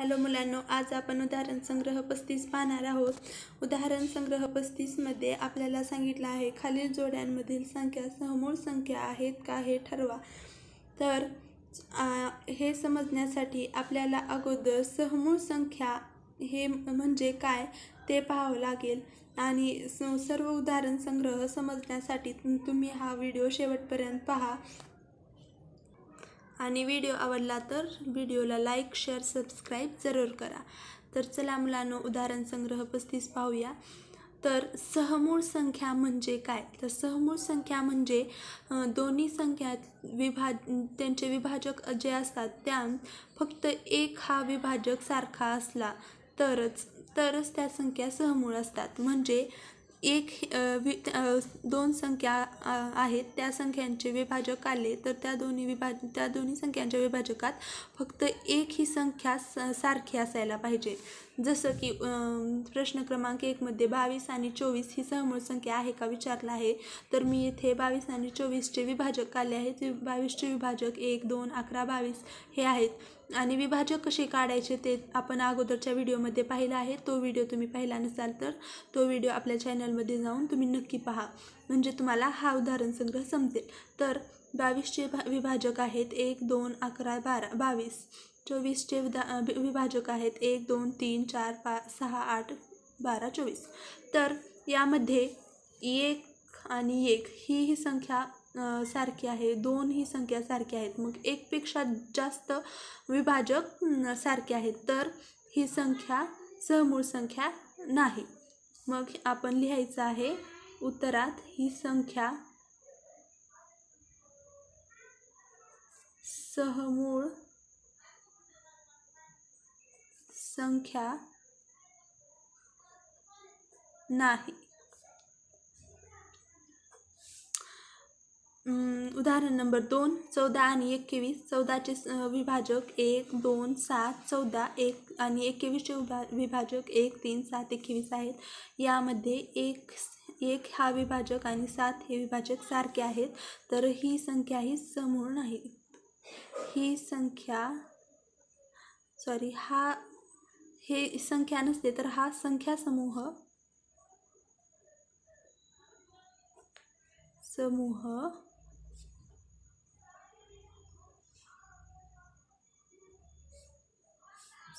Hello मुलांनो आज आपण उदाहरण संग्रह पस्तीस पाहणार आहोत. उदाहरण संग्रह पस्तीसमध्ये आपल्याला सांगितलं आहे खालील जोड्यांमधील संख्या सहमूळ संख्या आहेत का हे ठरवा. तर आ, हे समजण्यासाठी आपल्याला अगोदर सहमूळ संख्या हे म्हणजे काय ते पाहावं लागेल. आणि स सर्व उदाहरण संग्रह समजण्यासाठी तुम्ही हा व्हिडिओ शेवटपर्यंत पहा. आणि व्हिडिओ आवडला तर व्हिडिओला लाईक शेअर सबस्क्राईब जरूर करा. तर चला मुलांनो उदाहरण संग्रह पस्तीस पाहूया. तर सहमूळ संख्या म्हणजे काय? तर सहमूळ संख्या म्हणजे दोन्ही संख्या विभा त्यांचे विभाजक जे असतात त्या फक्त एक हा विभाजक सारखा असला तरच तरच त्या संख्या सहमूळ असतात. म्हणजे एक वि दोन संख्या आहेत. त्या संख्यांचे विभाजक आले तर त्या दोन्ही विभाज त्या दोन्ही संख्यांच्या विभाजकात फक्त एक ही संख्या स सारखी असायला पाहिजे. जसं की प्रश्न क्रमांक एकमध्ये बावीस आणि चोवीस ही सहमूळ संख्या आहे का विचारला आहे. तर मी येथे बावीस आणि चोवीसचे विभाजक आले आहेत. बावीसचे विभाजक एक दोन अकरा बावीस हे आहेत. आणि विभाजक कसे काढायचे ते आपण अगोदरच्या व्हिडिओमध्ये पाहिलं आहे. तो व्हिडिओ तुम्ही पाहिला नसाल तर तो व्हिडिओ आपल्या चॅनलमध्ये जाऊन तुम्ही नक्की पहा. म्हणजे तुम्हाला हा उदाहरण संग्रह समजेल तर बावीसचे भा विभाजक आहेत. एक दोन अकरा बारा बावीस. चोवीसचे विधा विभाजक आहेत. एक दोन तीन चार पाच सहा आठ बारा चोवीस. तर यामध्ये एक आणि एक ही ही संख्या सारखी आहे. दोन ही संख्या सारखी आहेत. मग एकपेक्षा जास्त विभाजक सारखे आहेत. तर ही संख्या सहमूळ संख्या नाही. मग आपण लिहायचं आहे उत्तरात ही संख्या सहमूळ संख्या नाही. उदाहरण नंबर दोन चौदा आणि एकवीस. चौदाचे स- विभाजक एक दोन सात चौदा एक आणि एकवीसचे विभा विभाजक एक तीन सात एकवीस आहेत. यामध्ये एक एक हा विभाजक आणि सात हे विभाजक सारखे आहेत. तर ही संख्या ही समूळ नाही. ही संख्या सॉरी हा हे संख्या नसते तर हा संख्या समूह समूह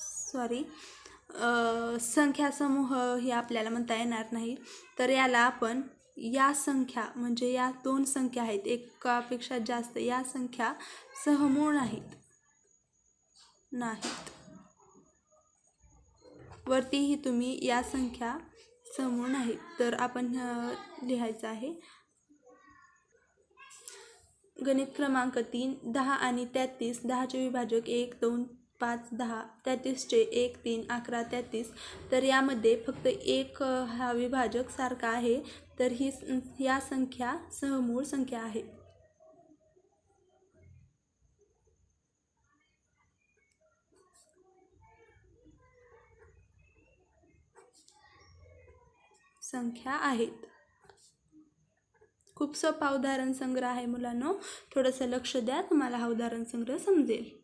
सॉरी संख्या समूह हे आपल्याला म्हणता येणार नाही. तर याला आपण या संख्या म्हणजे या दोन संख्या आहेत एकापेक्षा जास्त या संख्या सहमूळ नाहीत. नाहीत. वरतीही तुम्ही या संख्या समूळ नाहीत तर आपण लिहायचं आहे. गणित क्रमांक तीन दहा आणि तेहतीस. दहाचे विभाजक एक दोन पाच दहा. तेहतीसचे एक तीन अकरा तेहतीस. तर यामध्ये फक्त एक हा विभाजक सारखा आहे. तर ही या संख्या सहमूळ संख्या आहे. संख्या आहेत. खूप सोपा उदाहरण संग्रह आहे मुलांनो. थोडंसं लक्ष द्या तुम्हाला हा उदाहरण संग्रह समजेल.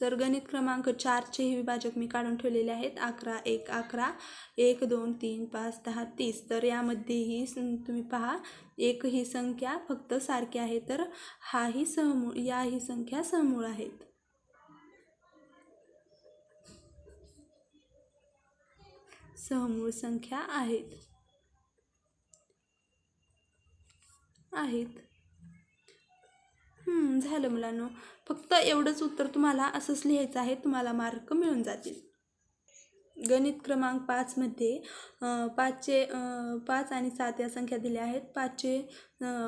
तर गणित क्रमांक चारचे हे विभाजक मी काढून ठेवलेले आहेत अकरा एक अकरा एक दोन तीन पाच दहा तीस. तर यामध्येही सं- तुम्ही पहा एक ही संख्या फक्त सारखी आहे तर हाही सहमूळ या ही संख्या सहमूळ आहेत. सहमूळ संख्या आहेत. आहेत. झालं मुलांनो. फक्त एवढंच उत्तर तुम्हाला असंच लिहायचं आहे तुम्हाला मार्क मिळून जातील. गणित क्रमांक पाचमध्ये पाचचे पाच आणि सात या संख्या दिल्या आहेत. पाचचे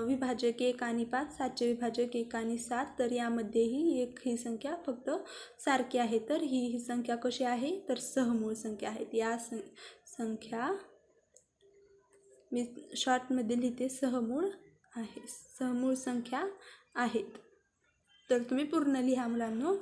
विभाजक एक आणि पाच सातचे विभाजक एक आणि सात. तर यामध्येही एक ही संख्या फक्त सारखी आहे. तर ही ही संख्या कशी आहे? तर सहमूळ संख्या आहेत. या सं संख्या मी शॉर्टमध्ये लिहिते. सहमूळ आहे. सहमूळ संख्या आहेत. तर तुम्ही पूर्ण लिहा मुलांनो.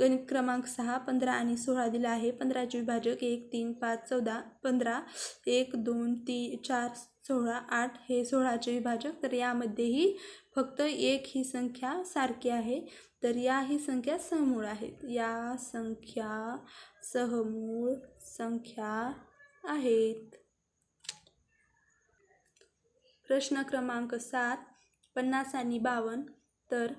गणित क्रमांक सहा पंधरा आणि सोळा दिला आहे. पंधराचे विभाजक एक तीन पाच चौदा पंधरा एक दोन ती चार सोळा आठ हे सोळाचे विभाजक. तर यामध्येही फक्त एक ही संख्या सारखी आहे. तर या ही संख्या सहमूळ आहेत. या संख्या सहमूळ संख्या आहेत. प्रश्न क्रमांक सात पन्नास आणि बावन्न. तर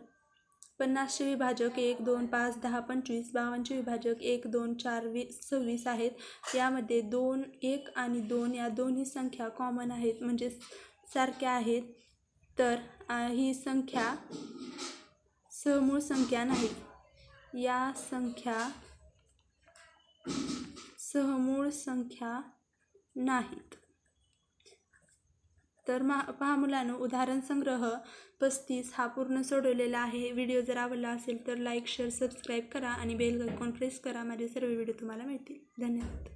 पन्नासचे विभाजक एक दोन पाच दहा पंचवीस बावनचे विभाजक एक दोन चार वीस सव्वीस आहेत. यामध्ये दोन एक आणि दोन या दोन्ही संख्या कॉमन आहेत. म्हणजे सारख्या आहेत. तर ही संख्या समूळ संख्या नाही. या संख्या सहमूळ संख्या नाहीत. तर महा पहा मुलांनो उदाहरण संग्रह पस्तीस हा पूर्ण सोडवलेला आहे. व्हिडिओ जर आवडला असेल तर लाईक शेअर सबस्क्राईब करा आणि बेल आयकॉन प्रेस करा. माझे सर्व व्हिडिओ तुम्हाला मिळतील. धन्यवाद.